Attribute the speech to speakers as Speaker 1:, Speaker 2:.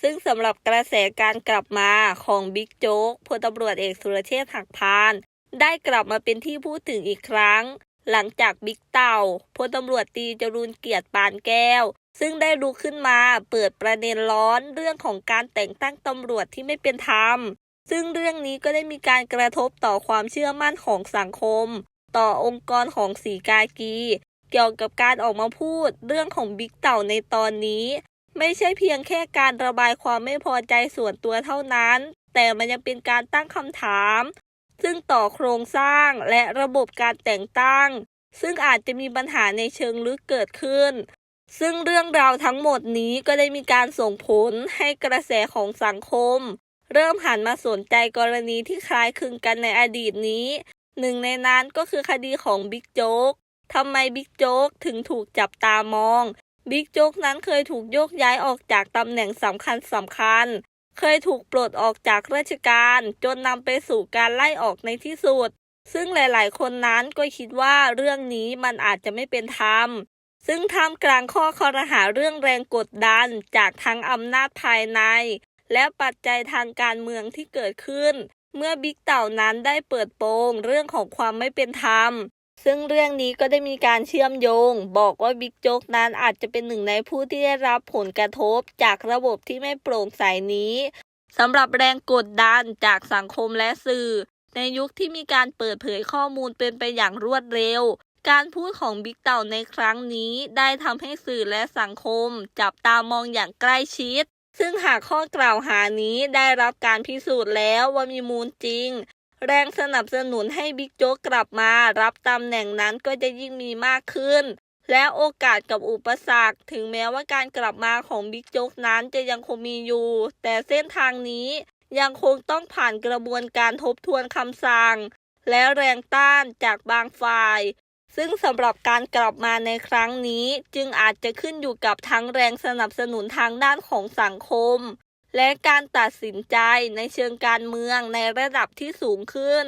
Speaker 1: ซึ่งสำหรับกระแสการกลับมาของบิ๊กโจ๊กพลตำรวจเอกสุรเชษฐ์หักพาน ได้กลับมาเป็นที่พูดถึงอีกครั้ง หลังจากบิ๊กเต่าพลตำรวจตีจรูนเกียรติปานแก้ว ซึ่งได้ลุกขึ้นมาเปิดประเด็นร้อนเรื่องของการแต่งตั้งตำรวจที่ไม่เป็นธรรม ซึ่งเรื่องนี้ก็ได้มีการกระทบต่อความเชื่อมั่นของสังคม ต่อองค์กรของสีกากี เกี่ยวกับการออกมาพูดเรื่องของบิ๊กเต่าในตอนนี้ ไม่ใช่เพียงแค่การระบายความไม่พอใจส่วนตัวเท่านั้น แต่มันยังเป็นการตั้งคำถาม ซึ่งต่อโครงสร้างและระบบการแต่งตั้ง ซึ่งอาจจะมีปัญหาในเชิงลึกเกิดขึ้น ซึ่งเรื่องราวทั้งหมดนี้ก็ได้มีการส่งผลให้กระแสของสังคม เริ่มหันมาสนใจกรณีที่คล้ายคลึงกันในอดีตนี้ หนึ่งในนั้นก็คือคดีของบิ๊กโจ๊กทำไมบิ๊กโจ๊กถึงถูกจับตามอง บิ๊กโจ๊กนั้นเคยถูกโยกย้ายออกจากตำแหน่งสำคัญสำคัญ เคยถูกปลดออกจากราชการ จนนำไปสู่การไล่ออกในที่สุด ซึ่งหลายๆ คนนั้นก็คิดว่าเรื่องนี้มันอาจจะไม่เป็นธรรม ซึ่งท่ามกลางข้อคอรหาเรื่องแรงกดดันจากทั้งอำนาจภายใน และปัจจัยทางการเมืองที่เกิดขึ้น เมื่อบิ๊กเต่านั้นได้เปิดโปงเรื่องของความไม่เป็นธรรม ซึ่งเรื่องนี้ก็ได้มีการเชื่อมโยง บอกว่าบิ๊กโจ๊กนั้นอาจจะเป็นหนึ่งในผู้ที่ได้รับผลกระทบจากระบบที่ไม่โปร่งใสนี้สำหรับแรงกดดันจากสังคมและสื่อ ในยุคที่มีการเปิดเผยข้อมูลเป็นไปอย่างรวดเร็ว การพูดของบิ๊กเต่าในครั้งนี้ได้ทำให้สื่อและสังคม จับตามองอย่างใกล้ชิด ซึ่งหากข้อกล่าวหานี้ได้รับการพิสูจน์แล้วว่ามีมูลจริง แรงสนับสนุนให้บิ๊กโจ๊กกลับมา รับตำแหน่งนั้นก็จะยิ่งมีมากขึ้น และโอกาสกับอุปสรรค ถึงแม้ว่าการกลับมาของบิ๊กโจ๊กนั้นจะยังคงมีอยู่ แต่เส้นทางนี้ยังคงต้องผ่านกระบวนการทบทวนคำสั่ง และแรงต้านจากบางฝ่าย ซึ่งสำหรับการกลับมาในครั้งนี้ จึงอาจจะขึ้นอยู่กับทั้งแรงสนับสนุนทางด้านของสังคม และการตัดสินใจในเชิงการเมืองในระดับที่สูงขึ้น